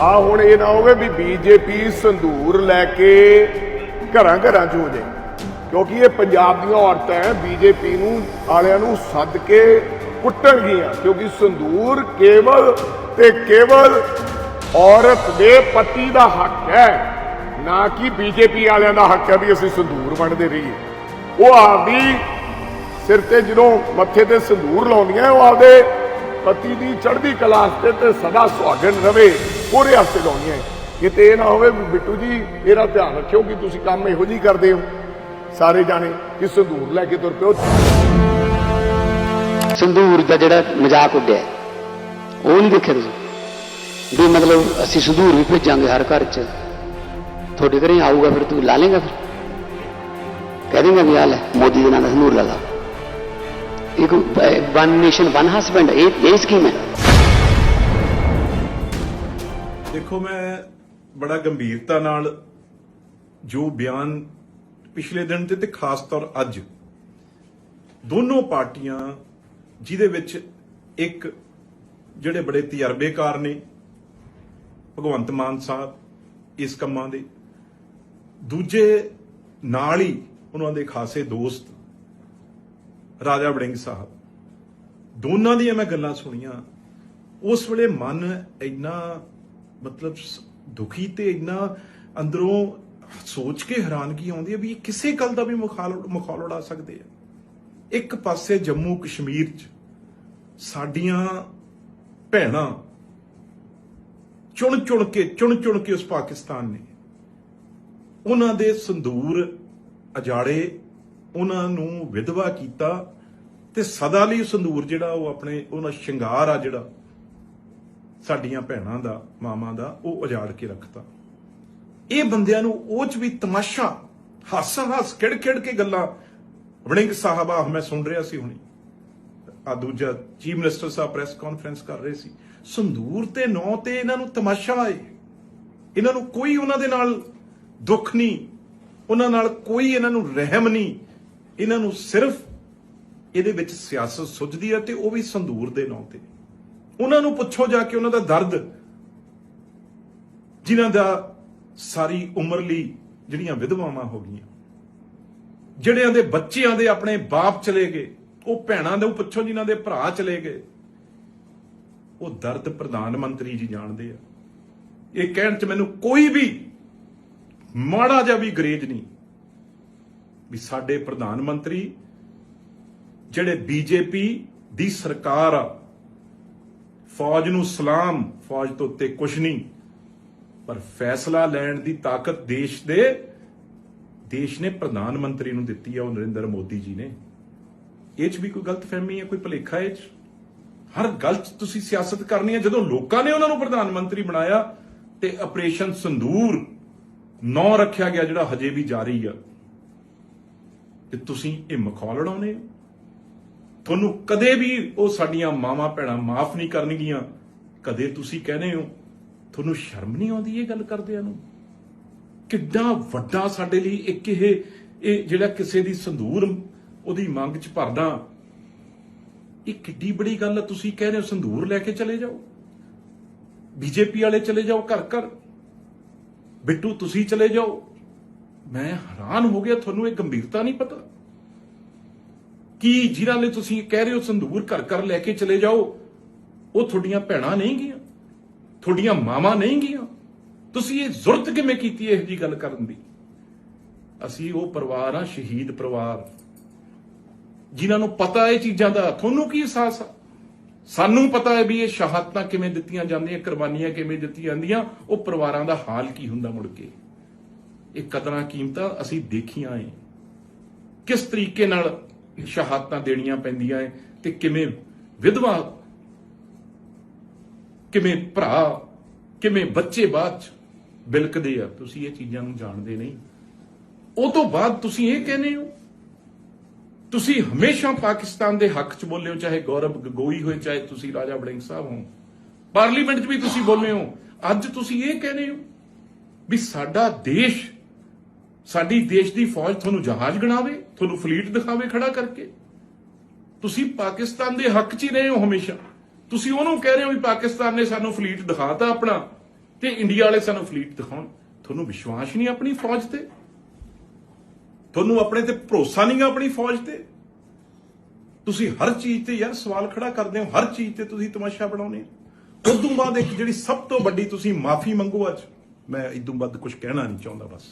ਆ ਹੁਣ ਇਹ ਨਾ ਹੋਵੇ ਵੀ ਬੀਜੇਪੀ ਸੰਧੂਰ ਲੈ ਕੇ ਘਰਾਂ ਘਰਾਂ ਚ ਹੋ ਜਾਏ। ਕਿਉਂਕਿ ਇਹ ਪੰਜਾਬ ਦੀਆਂ ਔਰਤਾਂ ਹੈ ਬੀਜੇਪੀ ਨੂੰ ਆਲਿਆਂ ਨੂੰ ਸੱਦ ਕੇ ਕੁੱਟਣਗੀਆਂ। ਕਿਉਂਕਿ ਸੰਧੂਰ ਕੇਵਲ ਤੇ ਕੇਵਲ ਔਰਤ ਦੇ ਪਤੀ ਦਾ ਹੱਕ ਹੈ ਨਾ ਕਿ ਬੀਜੇਪੀ ਵਾਲਿਆਂ ਦਾ ਹੱਕ ਹੈ ਵੀ ਅਸੀਂ ਸੰਧੂਰ ਵੰਡਦੇ ਰਹੀਏ। ਉਹ ਆਪਦੀ ਸਿਰ ਤੇ ਜਦੋਂ ਮੱਥੇ ਤੇ ਸੰਧੂਰ ਲਾਉਂਦੀਆਂ, ਉਹ ਆਪਦੇ ਪਤੀ ਦੀ ਚੜ੍ਹਦੀ ਕਲਾਸ ਤੇ ਤੇ ਸਦਾ ਸੁਹਾਗਣ ਰਵੇ। ਉਹਦੇ ਵਾਸਤੇ ਲਾਉਂਦੀਆਂ ਕਿਤੇ ਇਹ ਨਾ ਹੋਵੇ ਬਿੱਟੂ ਜੀ, ਇਹਦਾ ਧਿਆਨ ਰੱਖਿਓ ਕਿ ਤੁਸੀਂ ਕੰਮ ਇਹੋ ਜਿਹੀ ਕਰਦੇ ਹੋ। ਸਾਰੇ ਜਾਣੇ ਕਿ ਸੰਧੂਰ ਲੈ ਕੇ ਤੁਰ ਪਿਓ ਸੰਧੂਰ ਦਾ ਜਿਹੜਾ ਮਜ਼ਾਕ ਉੱਡਿਆ, ਉਹ ਨਹੀਂ ਦੇਖਿਆ ਤੁਸੀਂ? ਵੀ ਮਤਲਬ ਅਸੀਂ ਸੰਧੂਰ ਵੀ ਭੇਜਾਂਗੇ ਹਰ ਘਰ 'ਚ। ਤੁਹਾਡੇ ਘਰੇ ਆਊਗਾ ਫਿਰ ਤੂੰ ਲਾ ਲੇਗਾ ਫਿਰ? ਕਹਿ ਦੇਂਗਾ ਵੀ ਆ ਲੈ, ਮੋਦੀ ਦੇ ਨਾਂ ਦਾ ਸੰਧੂਰ ਲਾ ਲਾ। ਇੱਕ ਵਨ ਨੇਸ਼ਨ ਵਨ ਹਸਬੈਂਡ ਇਹ ਇਹ ਸਕੀਮ ਹੈ। ਦੇਖੋ, ਮੈਂ ਬੜਾ ਗੰਭੀਰਤਾ ਨਾਲ ਜੋ ਬਿਆਨ ਪਿਛਲੇ ਦਿਨ ਤੇ ਤੇ ਖਾਸ ਤੌਰ ਅੱਜ ਦੋਨੋਂ ਪਾਰਟੀਆਂ ਜਿਹਦੇ ਵਿੱਚ ਇੱਕ ਜਿਹੜੇ ਬੜੇ ਤਜਰਬੇਕਾਰ ਨੇ, ਭਗਵੰਤ ਮਾਨ ਸਾਹਿਬ ਇਸ ਕੰਮਾਂ ਦੇ, ਦੂਜੇ ਨਾਲ ਹੀ ਉਹਨਾਂ ਦੇ ਖਾਸੇ ਦੋਸਤ ਰਾਜਾ ਵੜਿੰਗ ਸਾਹਿਬ। ਦੋਨਾਂ ਦੀਆਂ ਮੈਂ ਗੱਲਾਂ ਸੁਣੀਆਂ। ਉਸ ਵੇਲੇ ਮਨ ਇੰਨਾ ਮਤਲਬ ਦੁਖੀ ਤੇ ਇੰਨਾ ਅੰਦਰੋਂ ਸੋਚ ਕੇ ਹੈਰਾਨਗੀ ਆਉਂਦੀ ਹੈ ਵੀ ਇਹ ਕਿਸੇ ਗੱਲ ਦਾ ਵੀ ਮੁਖਾਲ ਮੁਖਾਲ ਉਡਾ ਸਕਦੇ ਆ। ਇੱਕ ਪਾਸੇ ਜੰਮੂ ਕਸ਼ਮੀਰ 'ਚ ਸਾਡੀਆਂ ਭੈਣਾਂ ਚੁਣ ਚੁਣ ਕੇ, ਚੁਣ ਚੁਣ ਕੇ ਉਸ ਪਾਕਿਸਤਾਨ ਨੇ ਉਹਨਾਂ ਦੇ ਸੰਦੂਰ ਅਜਾੜੇ, ਉਹਨਾਂ ਨੂੰ ਵਿਧਵਾ ਕੀਤਾ ਤੇ ਸਦਾ ਲਈ ਸੰਦੂਰ ਜਿਹੜਾ ਉਹ ਆਪਣੇ, ਉਹਨਾਂ ਸ਼ਿੰਗਾਰ ਆ ਜਿਹੜਾ ਸਾਡੀਆਂ ਭੈਣਾਂ ਦਾ, ਮਾਵਾਂ ਦਾ, ਉਹ ਉਜਾੜ ਕੇ ਰੱਖਤਾ। ਇਹ ਬੰਦਿਆਂ ਨੂੰ ਉਹ ਚ ਵੀ ਤਮਾਸ਼ਾ ਹੱਸ ਹੱਸ ਖਿੜ ਖਿੜ ਕੇ ਗੱਲਾਂ। ਵੜਿੰਗ ਸਾਹਿਬ ਆ ਮੈਂ ਸੁਣ ਰਿਹਾ ਸੀ ਹੁਣੀ। ਆ ਦੂਜਾ ਚੀਫ ਮਿਨਿਸਟਰ ਸਾਹਿਬ ਪ੍ਰੈਸ ਕਾਨਫਰੰਸ ਕਰ ਰਹੇ ਸੀ। ਸੰਦੂਰ ਤੇ ਨੌ ਤੇ ਇਹਨਾਂ ਨੂੰ ਤਮਾਸ਼ਾ ਆਏ। ਇਹਨਾਂ ਨੂੰ ਕੋਈ ਉਹਨਾਂ ਦੇ ਨਾਲ ਦੁੱਖ ਨਹੀਂ। ਉਹਨਾਂ ਨਾਲ ਕੋਈ ਇਹਨਾਂ ਨੂੰ ਰਹਿਮ ਨਹੀਂ। ਇਹਨਾਂ ਨੂੰ ਸਿਰਫ ਇਹਦੇ ਵਿੱਚ ਸਿਆਸਤ ਸੁੱਝਦੀ ਹੈ ਤੇ ਉਹ ਵੀ ਸੰਦੂਰ ਦੇ ਨਾਂ ਤੇ। ਉਹਨਾਂ ਨੂੰ ਪੁੱਛੋ ਜਾ ਕੇ ਉਹਨਾਂ ਦਾ ਦਰਦ, ਜਿਨ੍ਹਾਂ ਦਾ ਸਾਰੀ ਉਮਰ ਲਈ ਜਿਹੜੀਆਂ ਵਿਧਵਾਵਾਂ ਹੋ ਗਈਆਂ, ਜਿਹੜਿਆਂ ਦੇ ਬੱਚਿਆਂ ਦੇ ਆਪਣੇ ਬਾਪ ਚਲੇ ਗਏ, ਉਹ ਭੈਣਾਂ ਦੇ ਪੁੱਛੋ ਜਿਨ੍ਹਾਂ ਦੇ ਭਰਾ ਚਲੇ ਗਏ, ਉਹ ਦਰਦ ਪ੍ਰਧਾਨ ਮੰਤਰੀ ਜੀ ਜਾਣਦੇ ਆ। ਇਹ ਕਹਿਣ ਚ ਮੈਨੂੰ ਕੋਈ ਵੀ ਮਾੜਾ ਜਿਹਾ ਵੀ ਗਰੇਜ ਨਹੀਂ ਵੀ ਸਾਡੇ ਪ੍ਰਧਾਨ ਮੰਤਰੀ, ਜਿਹੜੇ ਬੀਜੇਪੀ ਦੀ ਸਰਕਾਰ ਆ ਫੌਜ ਨੂੰ ਸਲਾਮ, ਫੌਜ ਤੋਂ ਉੱਤੇ ਕੁਛ ਨਹੀਂ। ਪਰ ਫੈਸਲਾ ਲੈਣ ਦੀ ਤਾਕਤ ਦੇਸ਼ ਦੇ, ਦੇਸ਼ ਨੇ ਪ੍ਰਧਾਨ ਮੰਤਰੀ ਨੂੰ ਦਿੱਤੀ ਆ, ਉਹ ਨਰਿੰਦਰ ਮੋਦੀ ਜੀ ਨੇ। ਇਹ ਚ ਵੀ ਕੋਈ ਗਲਤਫਹਿਮੀ ਹੈ ਕੋਈ ਭੁਲੇਖਾ ਇਹ ਚ? ਹਰ ਗੱਲ ਚ ਤੁਸੀਂ ਸਿਆਸਤ ਕਰਨੀ ਹੈ ਜਦੋਂ ਲੋਕਾਂ ਨੇ ਉਹਨਾਂ ਨੂੰ ਪ੍ਰਧਾਨ ਮੰਤਰੀ ਬਣਾਇਆ, ਤੇ ਆਪਰੇਸ਼ਨ ਸੰਦੂਰ ਨੌ ਰੱਖਿਆ ਗਿਆ, ਜਿਹੜਾ ਹਜੇ ਵੀ ਜਾਰੀ ਆ। ਤੇ ਤੁਸੀਂ ਇਹ ਮਖੌਲ ਉਡਾਉਨੇ ਹੋ? ਤੁਹਾਨੂੰ ਕਦੇ ਵੀ ਉਹ ਸਾਡੀਆਂ ਮਾਵਾਂ ਭੈਣਾਂ ਮਾਫ ਨਹੀਂ ਕਰਨਗੀਆਂ। ਕਦੇ ਤੁਸੀਂ ਕਹਿੰਦੇ ਹੋ, ਤੁਹਾਨੂੰ ਸ਼ਰਮ ਨਹੀਂ ਆਉਂਦੀ ਇਹ ਗੱਲ ਕਰਦਿਆਂ ਨੂੰ? ਕਿੱਡਾ ਵੱਡਾ ਸਾਡੇ ਲਈ ਇੱਕ ਇਹ ਇਹ ਜਿਹੜਾ ਕਿਸੇ ਦੀ ਸੰਧੂਰ ਉਹਦੀ ਮੰਗ ਚ ਭਰਦਾ। ਇਹ ਕਿੱਡੀ ਬੜੀ ਗੱਲ ਹੈ ਤੁਸੀਂ ਕਹਿ ਰਹੇ ਹੋ ਸੰਧੂਰ ਲੈ ਕੇ ਚਲੇ ਜਾਓ। ਬੀਜੇਪੀ ਵਾਲੇ ਚਲੇ ਜਾਓ ਘਰ ਘਰ। ਬਿੱਟੂ, ਤੁਸੀਂ ਚਲੇ ਜਾਓ। ਮੈਂ ਹੈਰਾਨ ਹੋ ਗਿਆ, ਤੁਹਾਨੂੰ ਇਹ ਗੰਭੀਰਤਾ ਨਹੀਂ ਪਤਾ। ਕੀ ਜਿਨ੍ਹਾਂ ਨੇ ਤੁਸੀਂ ਕਹਿ ਰਹੇ ਹੋ ਸੰਧੂਰ ਘਰ ਘਰ ਲੈ ਕੇ ਚਲੇ ਜਾਓ, ਉਹ ਤੁਹਾਡੀਆਂ ਭੈਣਾਂ ਨਹੀਂ ਗਈਆਂ, ਤੁਹਾਡੀਆਂ ਮਾਵਾਂ ਨਹੀਂ ਗਈਆਂ? ਤੁਸੀਂ ਇਹ ਜ਼ੁਰਤ ਕਿਵੇਂ ਕੀਤੀ ਇਹ ਜੀ ਗੱਲ ਕਰਨ ਦੀ? ਅਸੀਂ ਉਹ ਪਰਿਵਾਰ ਆ, ਸ਼ਹੀਦ ਪਰਿਵਾਰ। ਜਿਨ੍ਹਾਂ ਨੂੰ ਪਤਾ ਇਹ ਚੀਜ਼ਾਂ ਦਾ, ਤੁਹਾਨੂੰ ਕੀ ਅਹਿਸਾਸ ਆ? ਸਾਨੂੰ ਪਤਾ ਹੈ ਵੀ ਇਹ ਸ਼ਹਾਦਤਾਂ ਕਿਵੇਂ ਦਿੱਤੀਆਂ ਜਾਂਦੀਆਂ, ਕੁਰਬਾਨੀਆਂ ਕਿਵੇਂ ਦਿੱਤੀਆਂ ਜਾਂਦੀਆਂ, ਉਹ ਪਰਿਵਾਰਾਂ ਦਾ ਹਾਲ ਕੀ ਹੁੰਦਾ ਮੁੜ ਕੇ? ਇਹ ਕਦਰਾਂ ਕੀਮਤਾਂ ਅਸੀਂ ਦੇਖੀਆਂ ਏ। ਕਿਸ ਤਰੀਕੇ ਨਾਲ ਸ਼ਹਾਦਤਾਂ ਦੇਣੀਆਂ ਪੈਂਦੀਆਂ ਏ ਤੇ ਕਿਵੇਂ ਵਿਧਵਾ, ਕਿਵੇਂ ਭਰਾ, ਕਿਵੇਂ ਬੱਚੇ ਬਾਅਦ ਚ ਬਿਲਕਦੇ ਆ? ਤੁਸੀਂ ਇਹ ਚੀਜ਼ਾਂ ਨੂੰ ਜਾਣਦੇ ਨਹੀਂ। ਉਹ ਤੋਂ ਬਾਅਦ ਤੁਸੀਂ ਇਹ ਕਹਿੰਦੇ ਹੋ, ਤੁਸੀਂ ਹਮੇਸ਼ਾ ਪਾਕਿਸਤਾਨ ਦੇ ਹੱਕ 'ਚ ਬੋਲੇ ਹੋ ਚਾਹੇ ਗੌਰਵ ਗਗੋਈ ਹੋਏ, ਚਾਹੇ ਤੁਸੀਂ ਰਾਜਾ ਬੜਿੰਗ ਸਾਹਿਬ ਹੋ ਪਾਰਲੀਮੈਂਟ 'ਚ ਵੀ ਤੁਸੀਂ ਬੋਲੇ ਹੋ। ਅੱਜ ਤੁਸੀਂ ਇਹ ਕਹਿੰਦੇ ਹੋ ਵੀ ਸਾਡਾ ਦੇਸ਼ ਸਾਡੀ ਦੇਸ਼ ਦੀ ਫੌਜ ਤੁਹਾਨੂੰ ਜਹਾਜ਼ ਗਣਾਵੇ, ਤੁਹਾਨੂੰ ਫਲੀਟ ਦਿਖਾਵੇ ਖੜਾ ਕਰਕੇ। ਤੁਸੀਂ ਪਾਕਿਸਤਾਨ ਦੇ ਹੱਕ 'ਚ ਹੀ ਰਹੇ ਹੋ ਹਮੇਸ਼ਾ। ਤੁਸੀਂ ਉਹਨੂੰ ਕਹਿ ਰਹੇ ਹੋ ਵੀ ਪਾਕਿਸਤਾਨ ਨੇ ਸਾਨੂੰ ਫਲੀਟ ਦਿਖਾਤਾ ਆਪਣਾ ਤੇ ਇੰਡੀਆ ਵਾਲੇ ਸਾਨੂੰ ਫਲੀਟ ਦਿਖਾਉਣ। ਤੁਹਾਨੂੰ ਵਿਸ਼ਵਾਸ ਨਹੀਂ ਆਪਣੀ ਫੌਜ ਤੇ? ਤੁਹਾਨੂੰ ਆਪਣੇ ਤੇ ਭਰੋਸਾ ਨਹੀਂ ਆਪਣੀ ਫੌਜ ਤੇ? ਤੁਸੀਂ ਹਰ ਚੀਜ਼ ਤੇ ਯਾਰ ਸਵਾਲ ਖੜਾ ਕਰਦੇ ਹੋ, ਹਰ ਚੀਜ਼ ਤੇ ਤੁਸੀਂ ਤਮਾਸ਼ਾ ਬਣਾਉਂਦੇ ਹੋ। ਉਸ ਤੋਂ ਬਾਅਦ ਇੱਕ ਜਿਹੜੀ ਸਭ ਤੋਂ ਵੱਡੀ ਤੁਸੀਂ ਮਾਫੀ ਮੰਗੋ ਅੱਜ, ਮੈਂ ਇਦੋਂ ਵੱਧ ਕੁਝ ਕਹਿਣਾ ਨਹੀਂ ਚਾਹੁੰਦਾ ਬਸ।